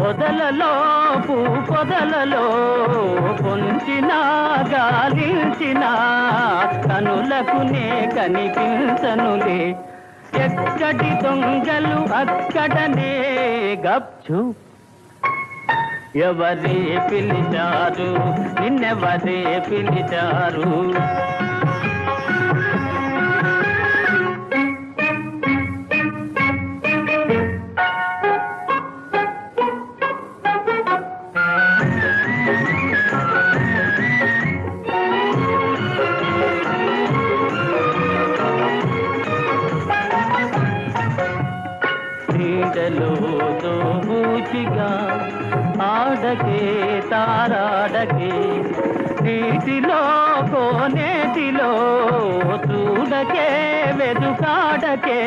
పొదలలో పూ పొదలలో పొంచిన గాలించిన కనులకు నే కనిపించనులే. ఎక్కడి దొంగలు అక్కడనే గప్చు. ఎవరే పిలిచారు? నిన్నెవరే పిలిచారు? నీడలో దోబూచిగా ఆడకే తారాడకే నీటిలో కోనేటిలో చూడకే వెదుకాడకే.